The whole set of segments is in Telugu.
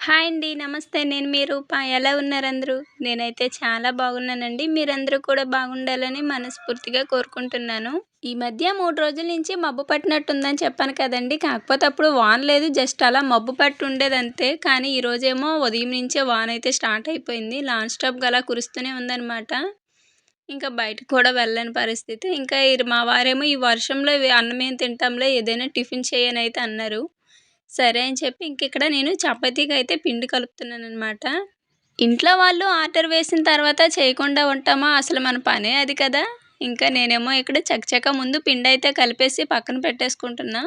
హాయ్ అండి. నమస్తే. నేను మీ రూప. ఎలా ఉన్నారు అందరూ? నేనైతే చాలా బాగున్నానండి. మీరందరూ కూడా బాగుండాలని మనస్ఫూర్తిగా కోరుకుంటున్నాను. ఈ మధ్య మూడు రోజుల నుంచి మబ్బు పట్టినట్టు ఉందని చెప్పాను కదండి. కాకపోతే అప్పుడు వాన్ లేదు. జస్ట్ అలా మబ్బు పట్టు ఉండేదంతే. కానీ ఈరోజేమో ఉదయం నుంచే వాన్ అయితే స్టార్ట్ అయిపోయింది. లాన్ స్టాప్గా అలా కురుస్తూనే ఉందన్నమాట. ఇంకా బయటకు కూడా వెళ్ళని పరిస్థితి. ఇంకా మా వారేమో ఈ వర్షంలో అన్నం ఏం తింటాంలే ఏదైనా టిఫిన్ చేయని అయితే అన్నారు. సరే అని చెప్పి ఇంక ఇక్కడ నేను చపాతీకి అయితే పిండి కలుపుతున్నాను అనమాట ఇంట్లో వాళ్ళు ఆర్డర్ వేసిన తర్వాత చేయకుండా ఉంటామా? అసలు మన పనే అది కదా. ఇంకా నేనేమో ఇక్కడ చకచక ముందు పిండి అయితే కలిపేసి పక్కన పెట్టేసుకుంటున్నా.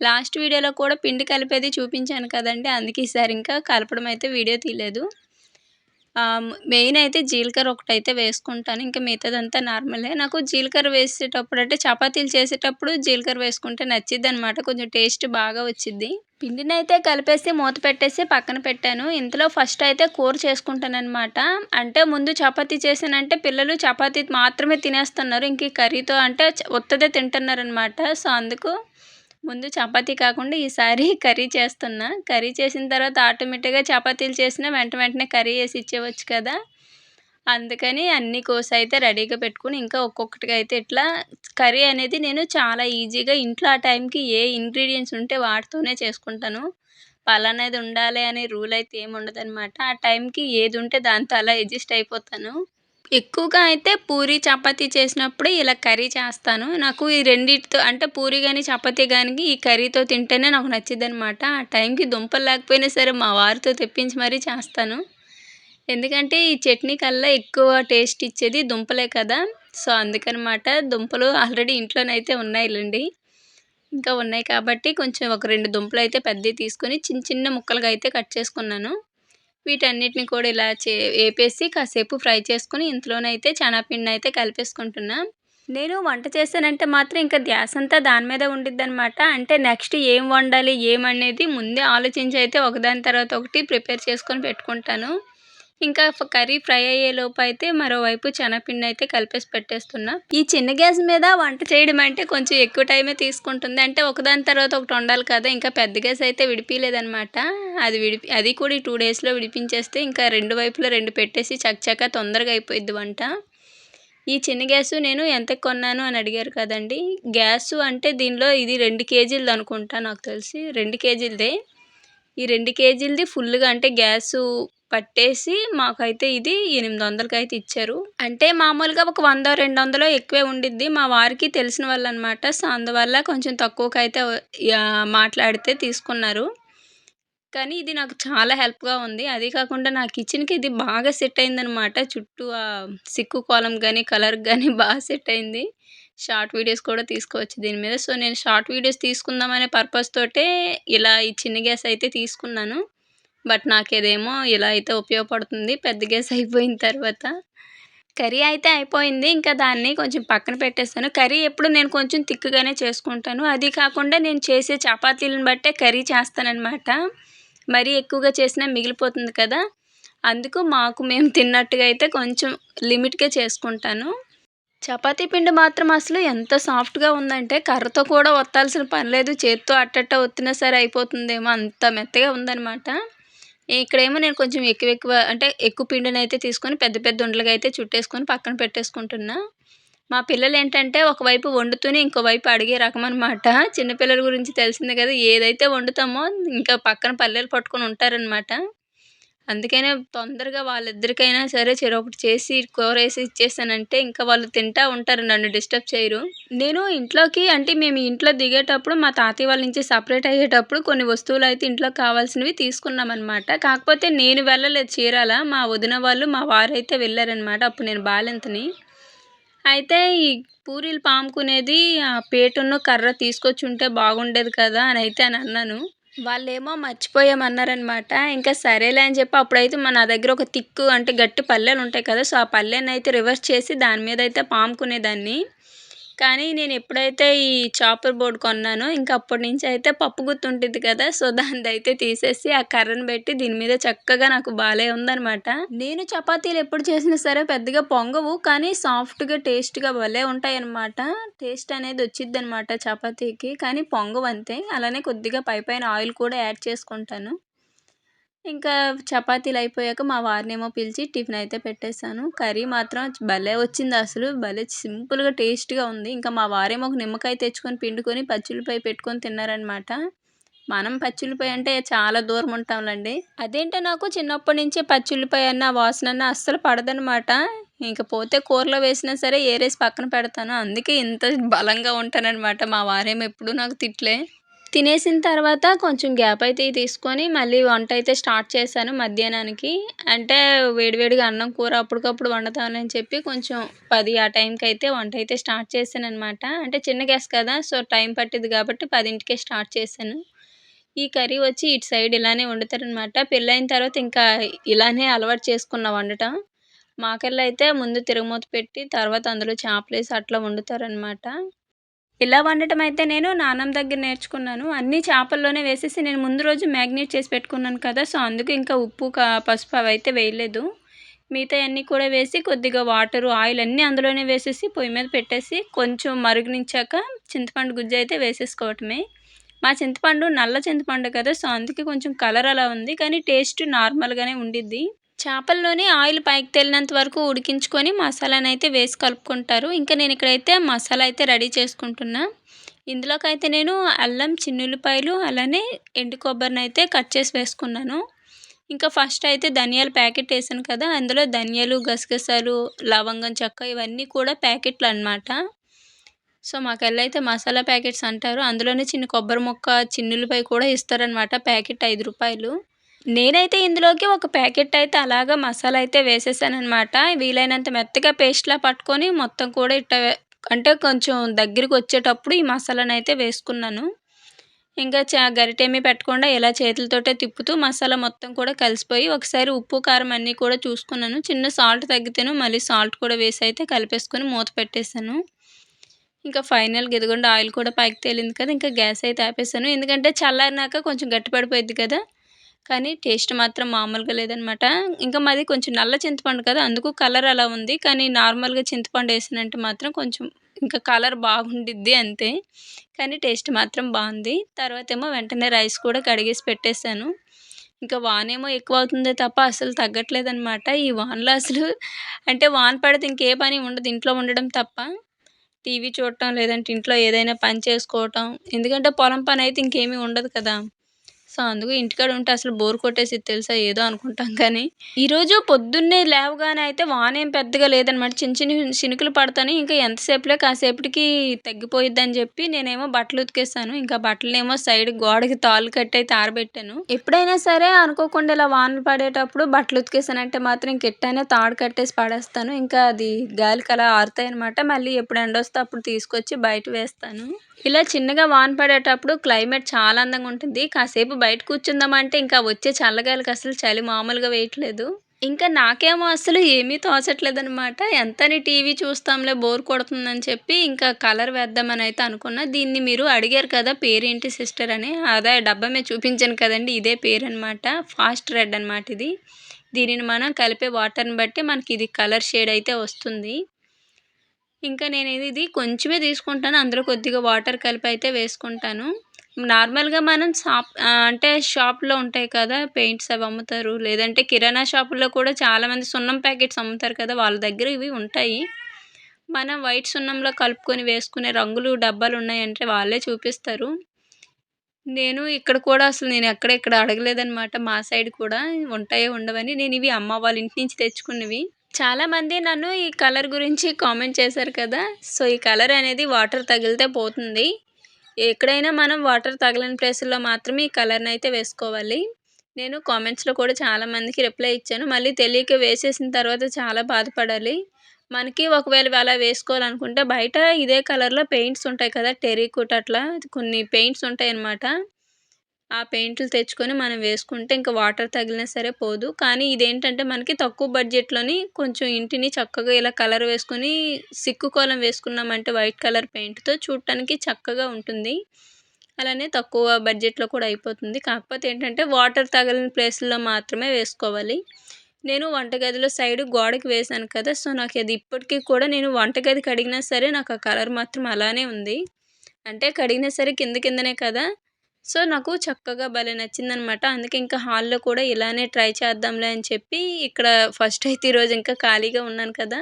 లాస్ట్ వీడియోలో కూడా పిండి కలిపేది చూపించాను కదండి. అందుకే ఈసారి ఇంకా కలపడం అయితే వీడియో తీయలేదు. మెయిన్ అయితే జీలకర్ర ఒకటైతే వేసుకుంటాను. ఇంకా మిగతాదంతా నార్మలే. నాకు జీలకర్ర వేసేటప్పుడు అంటే చపాతీలు చేసేటప్పుడు జీలకర్ర వేసుకుంటే నచ్చిద్ది అనమాట కొంచెం టేస్ట్ బాగా వచ్చిద్ది. పిండిని అయితే కలిపేసి మూత పెట్టేసి పక్కన పెట్టాను. ఇంతలో ఫస్ట్ అయితే కూర చేసుకుంటానమాట అంటే ముందు చపాతీ చేసానంటే పిల్లలు చపాతీ మాత్రమే తినేస్తున్నారు. ఇంక కర్రీతో అంటే ఒత్తదే ఉత్తదే తింటున్నారు అనమాట సో అందుకు ముందు చపాతీ కాకుండా ఈసారి కర్రీ చేస్తున్నా. కర్రీ చేసిన తర్వాత ఆటోమేటిక్గా చపాతీలు చేసినా వెంట వెంటనే కర్రీ వేసి ఇచ్చేవచ్చు కదా. అందుకని అన్ని కోసి అయితే రెడీగా పెట్టుకుని ఇంకా ఒక్కొక్కటిగా అయితే ఇట్లా కర్రీ అనేది నేను చాలా ఈజీగా ఇంట్లో ఆ టైంకి ఏ ఇంగ్రీడియంట్స్ ఉంటే వాటితోనే చేసుకుంటాను. పలానాది ఉండాలి అనే రూల్ అయితే ఏమి ఉండదన్నమాట. ఆ టైంకి ఏది ఉంటే దాంతో అలా అడ్జస్ట్ అయిపోతాను. ఎక్కువగా అయితే పూరి చపాతీ చేసినప్పుడు ఇలా కర్రీ చేస్తాను. నాకు ఈ రెండిటితో అంటే పూరి కానీ చపాతీ కానీ ఈ కర్రీతో తింటేనే నాకు నచ్చిద్ది అనమాట ఆ టైంకి దుంపలు లేకపోయినా సరే మా వారితో తెప్పించి మరీ చేస్తాను. ఎందుకంటే ఈ చట్నీ కల్లా ఎక్కువ టేస్ట్ ఇచ్చేది దుంపలే కదా. సో అందుకనమాట దుంపలు ఆల్రెడీ ఇంట్లోనైతే ఉన్నాయిలేండి. ఇంకా ఉన్నాయి కాబట్టి కొంచెం ఒక రెండు దుంపలు అయితే పెద్దవి తీసుకొని చిన్న చిన్న ముక్కలుగా అయితే కట్ చేసుకున్నాను. వీటన్నిటిని కూడా ఇలా చే వేపేసి కాసేపు ఫ్రై చేసుకుని ఇంట్లోనైతే చనాపిండి అయితే కలిపేసుకుంటున్నా. నేను వంట చేశానంటే మాత్రం ఇంకా ధ్యాస అంతా దాని మీద ఉండిద్ది అనమాట అంటే నెక్స్ట్ ఏం వండాలి ఏమనేది ముందే ఆలోచించి అయితే ఒకదాని తర్వాత ఒకటి ప్రిపేర్ చేసుకొని పెట్టుకుంటాను. ఇంకా కర్రీ ఫ్రై అయ్యే లోపు అయితే మరోవైపు శనగపిండి అయితే కలిపేసి పెట్టేస్తున్నా. ఈ చిన్న గ్యాస్ మీద వంట చేయడం అంటే కొంచెం ఎక్కువ టైమే తీసుకుంటుంది. అంటే ఒకదాని తర్వాత ఒకటి ఉండాలి కదా ఇంకా పెద్ద గ్యాస్ అయితే విడిపిలేదనమాట అది విడిపి అది కూడా ఈ టూ డేస్లో విడిపించేస్తే ఇంకా రెండు వైపులో రెండు పెట్టేసి చకచక తొందరగా అయిపోయిద్ది వంట. ఈ చిన్న గ్యాస్ నేను ఎంత కొన్నాను అని అడిగారు కదండి. గ్యాసు అంటే దీనిలో ఇది రెండు కేజీలది అనుకుంటా నాకు తెలిసి. రెండు కేజీలదే. ఈ రెండు కేజీలది ఫుల్గా అంటే గ్యాసు పట్టేసి మాకైతే ఇది ఎనిమిది వందలకి అయితే ఇచ్చారు. అంటే మామూలుగా ఒక వంద రెండు వందలో ఎక్కువే ఉండిద్ది. మా వారికి తెలిసిన వాళ్ళు అనమాట సో అందువల్ల కొంచెం తక్కువకి అయితే మాట్లాడితే తీసుకున్నారు. కానీ ఇది నాకు చాలా హెల్ప్గా ఉంది. అదే కాకుండా నా కిచెన్కి ఇది బాగా సెట్ అయిందనమాట. చుట్టూ ఆ సిక్కు కోలం కానీ కలర్ కానీ బాగా సెట్ అయింది. షార్ట్ వీడియోస్ కూడా తీసుకోవచ్చు దీని మీద. సో నేను షార్ట్ వీడియోస్ తీసుకుందామనే పర్పస్ తోటే ఇలా ఈ చిన్న గ్యాస్ అయితే తీసుకున్నాను. బట్ నాకు ఇలా అయితే ఉపయోగపడుతుంది. పెద్ద గ్యాస్ అయిపోయిన తర్వాత. కర్రీ అయితే అయిపోయింది. ఇంకా దాన్ని కొంచెం పక్కన పెట్టేస్తాను. కర్రీ ఎప్పుడు నేను కొంచెం తిక్కుగానే చేసుకుంటాను. అది కాకుండా నేను చేసే చపాతీలను బట్టే కర్రీ చేస్తానన్నమాట. మరీ ఎక్కువగా చేసినా మిగిలిపోతుంది కదా. అందుకు మాకు మేము తిన్నట్టుగా అయితే కొంచెం లిమిట్గా చేసుకుంటాను. చపాతీ పిండి మాత్రం అసలు ఎంత సాఫ్ట్గా ఉందంటే కర్రతో కూడా ఒత్తాల్సిన పని లేదు. చేత్తో అట్టట్ట ఒత్తినా సరే అయిపోతుందేమో అంత మెత్తగా ఉందన్నమాట. ఇక్కడేమో నేను కొంచెం ఎక్కువ ఎక్కువ అంటే ఎక్కువ పిండిని అయితే తీసుకొని పెద్ద పెద్ద ఉండలుగా అయితే చుట్టేసుకొని పక్కన పెట్టేసుకుంటున్నా. మా పిల్లలు ఏంటంటే ఒకవైపు వండుతూనే ఇంకోవైపు అడిగే రకం అనమాట చిన్నపిల్లల గురించి తెలిసిందే కదా ఏదైతే వండుతామో ఇంకా పక్కన పల్లెలు పట్టుకొని ఉంటారనమాట అందుకనే తొందరగా వాళ్ళిద్దరికైనా సరే చెరొకటి చేసి కూర వేసి ఇచ్చేసానంటే ఇంకా వాళ్ళు తింటా ఉంటారు నన్ను డిస్టర్బ్ చేయరు. నేను ఇంట్లోకి అంటే మేము ఇంట్లో దిగేటప్పుడు మా తాతయ్య వాళ్ళ నుంచి సపరేట్ అయ్యేటప్పుడు కొన్ని వస్తువులు అయితే ఇంట్లో కావాల్సినవి తీసుకున్నాం అనమాట కాకపోతే నేను వెళ్ళలేదు చీరాల. మా వదిన వాళ్ళు మా వారైతే వెళ్ళారనమాట అప్పుడు నేను బాలెంతని. అయితే ఈ పూరీలు పాముకునేది ఆ పేటును కర్ర తీసుకొచ్చి ఉంటే బాగుండేది కదా అని అయితే అని అన్నాను. వాళ్ళేమో మర్చిపోయామన్నారనమాట. ఇంకా సరేలే అని చెప్పి అప్పుడైతే మన దగ్గర ఒక తిక్కు అంటే గట్టి పల్లెలు ఉంటాయి కదా సో ఆ పల్లెని అయితే రివర్స్ చేసి దాని మీద అయితే పాముకునేదాన్ని. కానీ నేను ఎప్పుడైతే ఈ చాపర్ బోర్డు కొన్నానో ఇంకా అప్పటి నుంచి అయితే పప్పు గుత్తి ఉంటుంది కదా సో దాన్ని అయితే తీసేసి ఆ కర్రను పెట్టి దీని మీద చక్కగా నాకు బాలే ఉందనమాట నేను చపాతీలు ఎప్పుడు చేసినా సరే పెద్దగా పొంగవు కానీ సాఫ్ట్గా టేస్ట్గా భలే ఉంటాయి అనమాట టేస్ట్ అనేది వచ్చిద్ది అనమాట చపాతీకి కానీ పొంగవు అంతే అలానే కొద్దిగా పై పైన ఆయిల్ కూడా యాడ్ చేసుకుంటాను. ఇంకా చపాతీలు అయిపోయాక మా వారినేమో పిలిచి టిఫిన్ అయితే పెట్టేశాను. కర్రీ మాత్రం భలే వచ్చింది అసలు. భలే సింపుల్గా టేస్ట్గా ఉంది. ఇంకా మా వారేమో ఒక నిమ్మకాయ తెచ్చుకొని పిండుకొని పచ్చిమిరపకాయ పెట్టుకొని తిన్నారనమాట మనం పచ్చిమిరపకాయ అంటే చాలా దూరం ఉంటాంలేండి. అదేంటో నాకు చిన్నప్పటి నుంచి పచ్చిమిరపకాయ అన్న వాసన అన్న అస్సలు పడదనమాట ఇంక పోతే కూరలో వేసినా సరే ఏరేసి పక్కన పెడతాను. అందుకే ఇంత బలంగా ఉంటానన్నమాట. మా వారేమో ఎప్పుడూ నాకు తిట్లే తినేసిన తర్వాత కొంచెం గ్యాప్ అయితే తీసుకొని మళ్ళీ వంట అయితే స్టార్ట్ చేశాను మధ్యాహ్నానికి. అంటే వేడివేడిగా అన్నం కూర అప్పటికప్పుడు వండుతానని చెప్పి కొంచెం పది ఆ టైంకి అయితే వంట అయితే స్టార్ట్ చేశాను అనమాట అంటే చిన్న గ్యాస్ కదా సో టైం పట్టింది కాబట్టి పదింటికే స్టార్ట్ చేశాను. ఈ కర్రీ వచ్చి ఇటు సైడ్ ఇలానే వండుతారనమాట పెళ్ళైన తర్వాత ఇంకా ఇలానే అలవాటు చేసుకున్న వండటం. మాకెళ్ళ అయితే ముందు తిరగమూత పెట్టి తర్వాత అందులో చేపలు వేసి అట్లా వండుతారనమాట ఇలా వండటం అయితే నేను నాన్నమ్మ దగ్గర నేర్చుకున్నాను. అన్ని చేపల్లోనే వేసేసి నేను ముందు రోజు మ్యాగ్నేట్ చేసి పెట్టుకున్నాను కదా సో అందుకు ఇంకా ఉప్పు పసుపు అవి అయితే వేయలేదు. మిగతా అన్నీ కూడా వేసి కొద్దిగా వాటరు ఆయిల్ అన్నీ అందులోనే వేసేసి పొయ్యి మీద పెట్టేసి కొంచెం మరుగునించాక చింతపండు గుజ్జు అయితే వేసేసుకోవటమే. మా చింతపండు నల్ల చింతపండు కదా సో అందుకే కొంచెం కలర్ అలా ఉంది కానీ టేస్ట్ నార్మల్గానే ఉండిద్ది. చేపల్లోనే ఆయిల్ పైకి తేలినంత వరకు ఉడికించుకొని మసాలాను అయితే వేసి కలుపుకుంటారు. ఇంకా నేను ఇక్కడైతే మసాలా అయితే రెడీ చేసుకుంటున్నా. ఇందులోకైతే నేను అల్లం చిన్నులపాయలు అలానే ఎండు కొబ్బరిని అయితే కట్ చేసి వేసుకున్నాను. ఇంకా ఫస్ట్ అయితే ధనియాల ప్యాకెట్ వేసాను కదా అందులో ధనియాలు గసగసాలు లవంగం చెక్క ఇవన్నీ కూడా ప్యాకెట్లు అనమాట సో మాకెల్ల అయితే మసాలా ప్యాకెట్స్ అంటారు అందులోనే చిన్న కొబ్బరి మొక్క చిన్నులపై కూడా ఇస్తారనమాట ప్యాకెట్ ఐదు రూపాయలు. నేనైతే ఇందులోకి ఒక ప్యాకెట్ అయితే అలాగా మసాలా అయితే వేసేసానమాట వీలైనంత మెత్తగా పేస్ట్లా పట్టుకొని మొత్తం కూడా ఇట్ట అంటే కొంచెం దగ్గరికి వచ్చేటప్పుడు ఈ మసాలాను అయితే వేసుకున్నాను. ఇంకా చా గరిటేమీ పెట్టకుండా ఇలా చేతులతోటే తిప్పుతూ మసాలా మొత్తం కూడా కలిసిపోయి ఒకసారి ఉప్పు కారం అన్నీ కూడా చూసుకున్నాను. చిన్న సాల్ట్ తగ్గితేను మళ్ళీ సాల్ట్ కూడా వేసి అయితే కలిపేసుకొని మూత పెట్టేశాను. ఇంకా ఫైనల్గా ఎదుగుండా ఆయిల్ కూడా పైకి తేలింది కదా ఇంకా గ్యాస్ అయితే ఆపేసాను ఎందుకంటే చల్లారినాక కొంచెం గట్టిపడిపోయింది కదా. కానీ టేస్ట్ మాత్రం మామూలుగా లేదనమాట. ఇంకా మాది కొంచెం నల్ల చింతపండు కదా అందుకు కలర్ అలా ఉంది. కానీ నార్మల్గా చింతపండు వేసినట్టు మాత్రం కొంచెం ఇంకా కలర్ బాగుండిద్ది అంతే. కానీ టేస్ట్ మాత్రం బాగుంది. తర్వాత ఏమో వెంటనే రైస్ కూడా కడిగేసి పెట్టేశాను. ఇంకా వానేమో ఎక్కువ అవుతుందే తప్ప అసలు తగ్గట్లేదనమాట. ఈ వాన్లో అసలు అంటే వాన్ పడితే ఇంకే పని ఉండదు ఇంట్లో ఉండడం తప్ప. టీవీ చూడటం లేదంటే ఇంట్లో ఏదైనా పని చేసుకోవటం. ఎందుకంటే పొలం పని అయితే ఇంకేమీ ఉండదు కదా. సో అందుకు ఇంటికాడ ఉంటే అసలు బోర్ కొట్టేసి తెలుసా? ఏదో అనుకుంటాం కానీ ఈరోజు పొద్దున్నే లేవగానే అయితే వానేం పెద్దగా లేదనమాట. చిన్న చిన్న చినుకులు పడతాను. ఇంకా ఎంతసేపులే కాసేపటికి తగ్గిపోయిద్దని చెప్పి నేనేమో బట్టలు ఉతికేస్తాను ఇంకా బట్టలనేమో సైడ్ గోడకి తాళ్ళు కట్టి అయితే ఆరబెట్టాను. ఎప్పుడైనా సరే అనుకోకుండా ఇలా వానలు పడేటప్పుడు బట్టలు ఉతికేసానంటే మాత్రం ఇంకెట్టైనా తాడు కట్టేసి పడేస్తాను. ఇంకా అది గాలికి అలా ఆరుతాయి అనమాట మళ్ళీ ఎప్పుడు ఎండ వస్తే అప్పుడు తీసుకొచ్చి బయట వేస్తాను. ఇలా చిన్నగా వాన పడేటప్పుడు క్లైమేట్ చాలా అందంగా ఉంటుంది. కాసేపు బయట కూర్చుందామంటే ఇంకా వచ్చే చల్లగాలికి అసలు చలి మామూలుగా వేయట్లేదు. ఇంకా నాకేమో అసలు ఏమీ తోచట్లేదనమాట ఎంతని టీవీ చూస్తాంలే బోర్ కొడుతుందని చెప్పి ఇంకా కలర్ వేద్దామని అయితే అనుకున్నా. దీన్ని మీరు అడిగారు కదా పేరేంటి సిస్టర్ అని. అదే డబ్బా మీద చూపించాను కదండి ఇదే పేరు అనమాట ఫాస్ట్ రెడ్ అనమాట ఇది. దీనిని మనం కలిపే వాటర్ని బట్టి మనకి ఇది కలర్ షేడ్ అయితే వస్తుంది. ఇంకా నేను ఇది కొంచెమే తీసుకుంటాను అందులో కొద్దిగా వాటర్ కలిపి అయితే వేసుకుంటాను. నార్మల్గా మనం షాప్ అంటే షాప్లో ఉంటాయి కదా పెయింట్స్ అవి అమ్ముతారు. లేదంటే కిరాణా షాపుల్లో కూడా చాలామంది సున్నం ప్యాకెట్స్ అమ్ముతారు కదా వాళ్ళ దగ్గర ఇవి ఉంటాయి. మనం వైట్ సున్నంలో కలుపుకొని వేసుకునే రంగులు డబ్బాలు ఉన్నాయంటే వాళ్ళే చూపిస్తారు. నేను ఇక్కడ కూడా అసలు నేను ఎక్కడ ఇక్కడ అడగలేదనమాట మా సైడ్ కూడా ఉంటాయో ఉండవని నేను ఇవి అమ్మ వాళ్ళ ఇంటి నుంచి తెచ్చుకున్నవి. చాలామంది నన్ను ఈ కలర్ గురించి కామెంట్ చేశారు కదా. సో ఈ కలర్ అనేది వాటర్ తగిలితే పోతుంది. ఎక్కడైనా మనం వాటర్ తగలని ప్లేసుల్లో మాత్రమే ఈ కలర్ని అయితే వేసుకోవాలి. నేను కామెంట్స్లో కూడా చాలామందికి రిప్లై ఇచ్చాను. మళ్ళీ తెలియక వేసేసిన తర్వాత చాలా బాధపడాలి. మనకి ఒకవేళ అలా వేసుకోవాలనుకుంటే బయట ఇదే కలర్లో పెయింట్స్ ఉంటాయి కదా టెరీకుట్ అట్లా కొన్ని పెయింట్స్ ఉంటాయి అన్నమాట ఆ పెయింట్లు తెచ్చుకొని మనం వేసుకుంటే ఇంకా వాటర్ తగిలినా సరే పోదు. కానీ ఇదేంటంటే మనకి తక్కువ బడ్జెట్లోని కొంచెం ఇంటిని చక్కగా ఇలా కలర్ వేసుకొని సిక్కు కోలం వేసుకున్నామంటే వైట్ కలర్ పెయింట్తో చూడటానికి చక్కగా ఉంటుంది. అలానే తక్కువ బడ్జెట్లో కూడా అయిపోతుంది. కాకపోతే ఏంటంటే వాటర్ తగిలిన ప్లేస్లో మాత్రమే వేసుకోవాలి. నేను వంటగదిలో సైడ్ గోడకి వేసాను కదా సో నాకు అది ఇప్పటికీ కూడా నేను వంటగది కడిగినా సరే నాకు ఆ కలర్ మాత్రం అలానే ఉంది. అంటే కడిగినా సరే కింద కిందనే కదా సో నాకు చక్కగా భలే నచ్చిందనమాట. అందుకే ఇంకా హాల్లో కూడా ఇలానే ట్రై చేద్దాంలే అని చెప్పి ఇక్కడ ఫస్ట్ అయితే ఈరోజు ఇంకా ఖాళీగా ఉన్నాను కదా.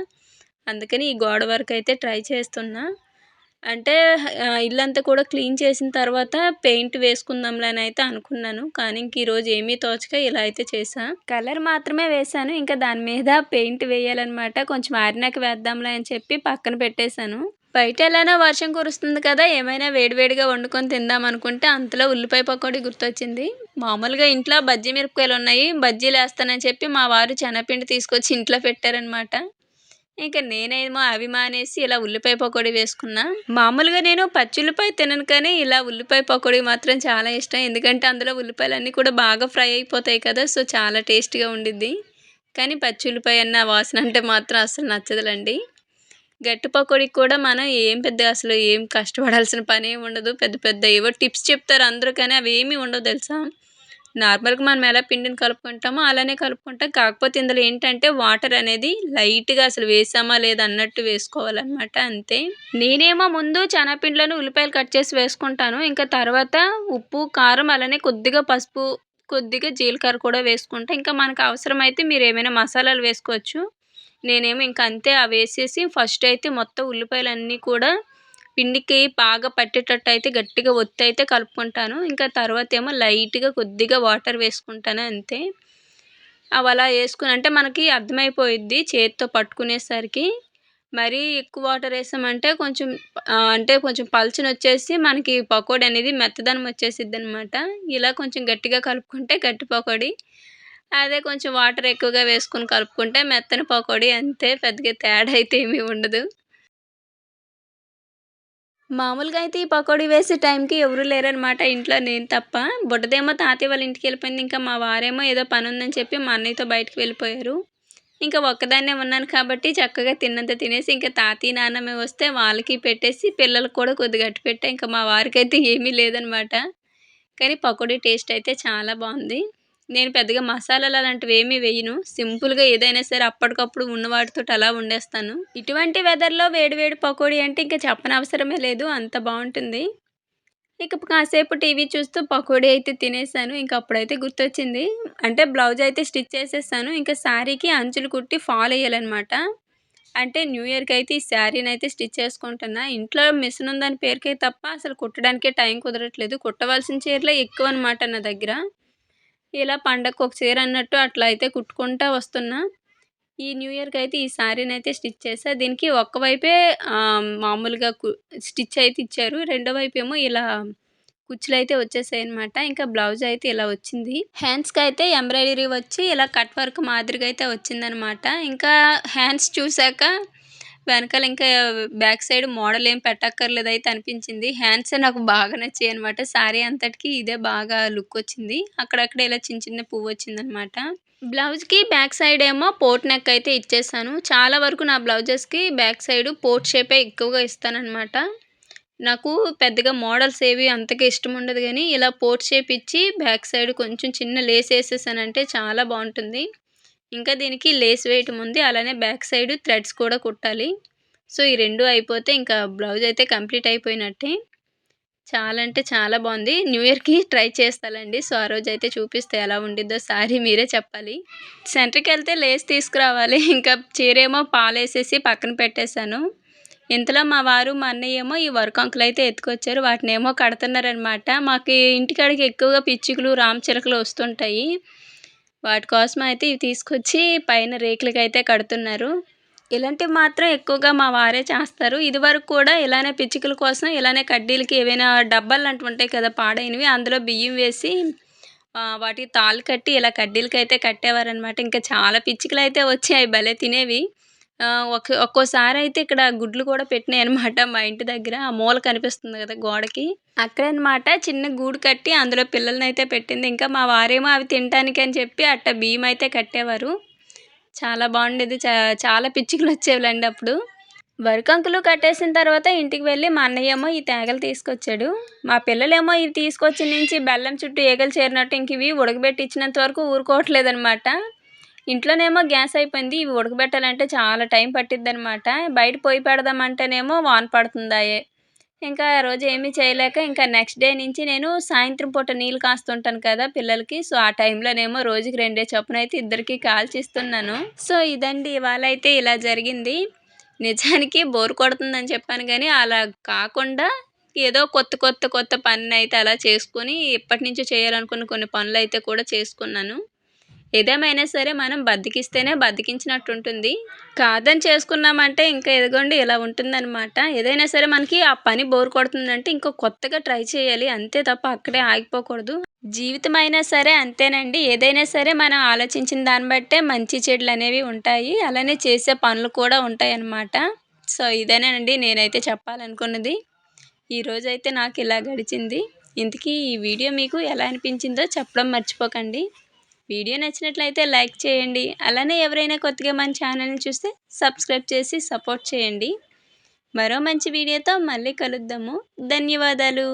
అందుకని ఈ గోడ వరకు అయితే ట్రై చేస్తున్నా. అంటే ఇల్లంతా కూడా క్లీన్ చేసిన తర్వాత పెయింట్ వేసుకుందాంలే అని అయితే అనుకున్నాను. కానీ ఇంక ఈరోజు ఏమీ తోచక ఇలా అయితే చేసా. కలర్ మాత్రమే వేశాను. ఇంకా దాని మీద పెయింట్ వేయాలన్నమాట కొంచెం ఆరినాక వేద్దాంలే అని చెప్పి పక్కన పెట్టేశాను. బయట ఎలానో వర్షం కురుస్తుంది కదా ఏమైనా వేడివేడిగా వండుకొని తిందాం అనుకుంటే అంతలో ఉల్లిపాయ పకోడీ గుర్తొచ్చింది. మామూలుగా ఇంట్లో బజ్జీ మిరపకాయలు ఉన్నాయి బజ్జీలు వేస్తానని చెప్పి మా వారు శనగపిండి తీసుకొచ్చి ఇంట్లో పెట్టారనమాట ఇంకా నేనేమో అవి మానేసి ఇలా ఉల్లిపాయ పకోడీ వేసుకున్నా. మామూలుగా నేను పచ్చి ఉల్లిపాయ తినను కానీ ఇలా ఉల్లిపాయ పకోడీ మాత్రం చాలా ఇష్టం. ఎందుకంటే అందులో ఉల్లిపాయలు అన్నీ కూడా బాగా ఫ్రై అయిపోతాయి కదా సో చాలా టేస్ట్గా ఉండిద్ది. కానీ పచ్చి ఉల్లిపాయ అన్న వాసన అంటే మాత్రం అసలు నచ్చదులండి. గట్టి పకోడీకి కూడా మనం ఏం పెద్ద అసలు ఏం కష్టపడాల్సిన పని ఏమి ఉండదు. పెద్ద పెద్ద ఏవో టిప్స్ చెప్తారు అందరూ కానీ అవి ఏమీ ఉండవు తెలుసా? నార్మల్గా మనం ఎలా పిండిని కలుపుకుంటామో అలానే కలుపుకుంటాం. కాకపోతే ఇందులో ఏంటంటే వాటర్ అనేది లైట్గా అసలు వేసామా లేదా అన్నట్టు వేసుకోవాలన్నమాట అంతే. నేనేమో ముందు శనగపిండిలోనే ఉల్లిపాయలు కట్ చేసి వేసుకుంటాను. ఇంకా తర్వాత ఉప్పు కారం అలానే కొద్దిగా పసుపు కొద్దిగా జీలకర్ర కూడా వేసుకుంటాను ఇంకా మనకు అవసరమైతే మీరు ఏమైనా మసాలాలు వేసుకోవచ్చు. నేనేమో ఇంకా అంతే అవి వేసేసి ఫస్ట్ అయితే మొత్తం ఉల్లిపాయలన్నీ కూడా పిండికి బాగా పట్టేటట్టు అయితే గట్టిగా ఒత్తి అయితే కలుపుకుంటాను. ఇంకా తర్వాత ఏమో లైట్గా కొద్దిగా వాటర్ వేసుకుంటాను అంతే. అవి అలా వేసుకుని అంటే మనకి అర్థమైపోయిద్ది చేతితో పట్టుకునేసరికి. మరీ ఎక్కువ వాటర్ వేసామంటే కొంచెం అంటే కొంచెం పల్చన వచ్చేసి మనకి పకోడీ అనేది మెత్తదనం వచ్చేసిద్ది అనమాట ఇలా కొంచెం గట్టిగా కలుపుకుంటే గట్టి పకోడీ. అదే కొంచెం వాటర్ ఎక్కువగా వేసుకొని కలుపుకుంటే మెత్తని పకోడీ అంతే పెద్దగా తేడా అయితే ఏమీ ఉండదు. మామూలుగా అయితే ఈ పకోడీ వేసే టైంకి ఎవరు లేరనమాట ఇంట్లో నేను తప్ప. బుడ్డదేమో తాతయ్య వాళ్ళ ఇంటికి వెళ్ళిపోయింది. ఇంకా మా వారేమో ఏదో పని ఉందని చెప్పి మా అన్నయ్యతో బయటకు వెళ్ళిపోయారు. ఇంకా ఒక్కదాన్నే ఉన్నాను కాబట్టి చక్కగా తిన్నంత తినేసి ఇంకా తాతయ్య నాన్నమే వస్తే వాళ్ళకి పెట్టేసి పిల్లలకు కూడా కొద్దిగా అట్టు పెట్టా. ఇంకా మా వారికి అయితే ఏమీ లేదనమాట కానీ పకోడీ టేస్ట్ అయితే చాలా బాగుంది. నేను పెద్దగా మసాలాలు అలాంటివి ఏమీ వేయను. సింపుల్గా ఏదైనా సరే అప్పటికప్పుడు ఉన్న వాటితో అలా వండేస్తాను. ఇటువంటి వెదర్లో వేడివేడి పకోడీ అంటే ఇంకా చెప్పనవసరమే లేదు. అంత బాగుంటుంది. ఇక కాసేపు టీవీ చూస్తూ పకోడీ అయితే తినేసాను. ఇంకా అప్పుడైతే గుర్తొచ్చింది. అంటే బ్లౌజ్ అయితే స్టిచ్ చేసేసాను. ఇంకా శారీకి అంచులు కుట్టి ఫాల్ వేయాలన్నమాట అంటే న్యూ ఇయర్కి అయితే ఈ శారీని అయితే స్టిచ్ చేసుకుంటున్నా. ఇంట్లో మిషన్ ఉందని పేరుకే తప్ప అసలు కుట్టడానికే టైం కుదరట్లేదు. కుట్టవలసిన చీరలే ఎక్కువ అనమాట నా దగ్గర. ఇలా పండగకు ఒక చీర అన్నట్టు అట్లా అయితే కుట్టుకుంటా వస్తున్నా. ఈ న్యూ ఇయర్కి అయితే ఈ శారీని అయితే స్టిచ్ చేసా దీనికి ఒక్క వైపే మామూలుగా కు- స్టిచ్ అయితే ఇచ్చారు. రెండో వైపు ఏమో ఇలా కుచ్చులు అయితే వచ్చేసాయి అనమాట ఇంకా బ్లౌజ్ అయితే ఇలా వచ్చింది. హ్యాండ్స్కి అయితే ఎంబ్రాయిడరీ వచ్చి ఇలా కట్ వర్క్ మాదిరిగా అయితే వచ్చిందనమాట ఇంకా హ్యాండ్స్ చూసాక వెనకాల ఇంకా బ్యాక్ సైడ్ మోడల్ ఏం పెట్టక్కర్లేదు అయితే అనిపించింది. హ్యాండ్స్ నాకు బాగా నచ్చాయి అనమాట శారీ అంతటికి ఇదే బాగా లుక్ వచ్చింది. అక్కడక్కడ ఇలా చిన్న చిన్న పువ్వు వచ్చిందనమాట బ్లౌజ్కి బ్యాక్ సైడ్ ఏమో పోట్ నెక్ అయితే ఇచ్చేసాను. చాలా వరకు నా బ్లౌజెస్కి బ్యాక్ సైడ్ పోట్ షేపే ఎక్కువగా ఇస్తానన్నమాట. నాకు పెద్దగా మోడల్స్ ఏవి అంతగా ఇష్టం ఉండదు కానీ ఇలా పోర్ట్ షేప్ ఇచ్చి బ్యాక్ సైడ్ కొంచెం చిన్న లేస్ వేసేసానంటే చాలా బాగుంటుంది. ఇంకా దీనికి లేస్ వేయటం ఉంది అలానే బ్యాక్ సైడ్ థ్రెడ్స్ కూడా కుట్టాలి. సో ఈ రెండు అయిపోతే ఇంకా బ్లౌజ్ అయితే కంప్లీట్ అయిపోయినట్టే. చాలా అంటే చాలా బాగుంది. న్యూ ఇయర్కి ట్రై చేస్తానండి సో ఆ రోజు అయితే చూపిస్తే ఎలా ఉండిద్దో సారీ మీరే చెప్పాలి. సెంటర్కి వెళ్తే లేస్ తీసుకురావాలి. ఇంకా చీరేమో పాలేసేసి పక్కన పెట్టేశాను. ఇంతలో మా వారు మా అన్నయ్య ఏమో ఈ వర్క్ అంకులు అయితే ఎత్తుకొచ్చారు. వాటిని ఏమో కడుతున్నారనమాట మాకు ఇంటికాడికి ఎక్కువగా పిచ్చుకలు రామచిలకలు వస్తుంటాయి. వాటి కోసం అయితే ఇవి తీసుకొచ్చి పైన రేకులకి అయితే కడుతున్నారు. ఇలాంటివి మాత్రం ఎక్కువగా మా వారే చేస్తారు. ఇదివరకు కూడా ఇలానే పిచ్చుకల కోసం ఇలానే కడ్డీలకి ఏవైనా డబ్బాలు లాంటివి ఉంటాయి కదా పాడైనవి అందులో బియ్యం వేసి వాటికి తాళ్ళు కట్టి ఇలా కడ్డీలకి అయితే కట్టేవారనమాట ఇంకా చాలా పిచ్చుకలు అయితే వచ్చాయి భలే తినేవి. ఒక ఒక్కోసారి అయితే ఇక్కడ గుడ్లు కూడా పెట్టినాయి అనమాట మా ఇంటి దగ్గర ఆ మూల కనిపిస్తుంది కదా గోడకి. అక్కడ అనమాట చిన్న గూడు కట్టి అందులో పిల్లల్ని అయితే పెట్టింది. ఇంకా మా వారేమో అవి తినటానికి అని చెప్పి అట్ట బియ్యం అయితే కట్టేవారు. చాలా బాగుండేది. చా చాలా పిచ్చుకలు వచ్చేవాళ్ళండి అప్పుడు. వరికంకులు కట్టేసిన తర్వాత ఇంటికి వెళ్ళి మా అన్నయ్యేమో ఈ తేగలు తీసుకొచ్చాడు. మా పిల్లలేమో ఇవి తీసుకొచ్చి నుంచి బెల్లం చుట్టూ ఈగలు చేరినట్టు ఇంక ఇవి ఉడకబెట్టి ఇచ్చినంత వరకు ఊరుకోవట్లేదనమాట ఇంట్లోనేమో గ్యాస్ అయిపోయింది ఇవి ఉడకబెట్టాలంటే చాలా టైం పట్టిద్ది అనమాట బయట పొయ్యి పెడదామంటేనేమో వాన పడుతుందాయే. ఇంకా ఆ రోజు ఏమీ చేయలేక ఇంకా నెక్స్ట్ డే నుంచి నేను సాయంత్రం పూట నీళ్ళు కాస్తుంటాను కదా పిల్లలకి సో ఆ టైంలోనేమో రోజుకి రెండే చొప్పున అయితే ఇద్దరికి కాల్చిస్తున్నాను సో ఇదండి ఇవాళ అయితే ఇలా జరిగింది. నిజానికి బోర్ కొడుతుందని చెప్పాను కానీ అలా కాకుండా ఏదో కొత్త కొత్త కొత్త పని అయితే అలా చేసుకొని ఎప్పటి నుంచో చేయాలనుకున్న కొన్ని పనులు అయితే కూడా చేసుకున్నాను. ఏదేమైనా సరే మనం బద్దకిస్తేనే బద్దకించినట్టు ఉంటుంది కాదని చేసుకున్నామంటే ఇంకా ఎదగండి ఇలా ఉంటుందన్నమాట. ఏదైనా సరే మనకి ఆ పని బోర్ కొడుతుందంటే ఇంకో కొత్తగా ట్రై చేయాలి. అంతే తప్ప అక్కడే ఆగిపోకూడదు. జీవితం అయినా సరే అంతేనండి. ఏదైనా సరే మనం ఆలోచించిన దాన్ని బట్టే మంచి చెడులు అనేవి ఉంటాయి. అలానే చేసే పనులు కూడా ఉంటాయి అన్నమాట సో ఇదేనండి నేనైతే చెప్పాలనుకున్నది. ఈరోజు అయితే నాకు ఇలా గడిచింది. ఇంతకీ ఈ వీడియో మీకు ఎలా అనిపించిందో చెప్పడం మర్చిపోకండి. వీడియో నచ్చినట్లయితే లైక్ చేయండి. అలానే ఎవరైనా కొత్తగా మన ఛానల్ని చూస్తే సబ్స్క్రైబ్ చేసి సపోర్ట్ చేయండి. మరో మంచి వీడియోతో మళ్ళీ కలుద్దాము. ధన్యవాదాలు.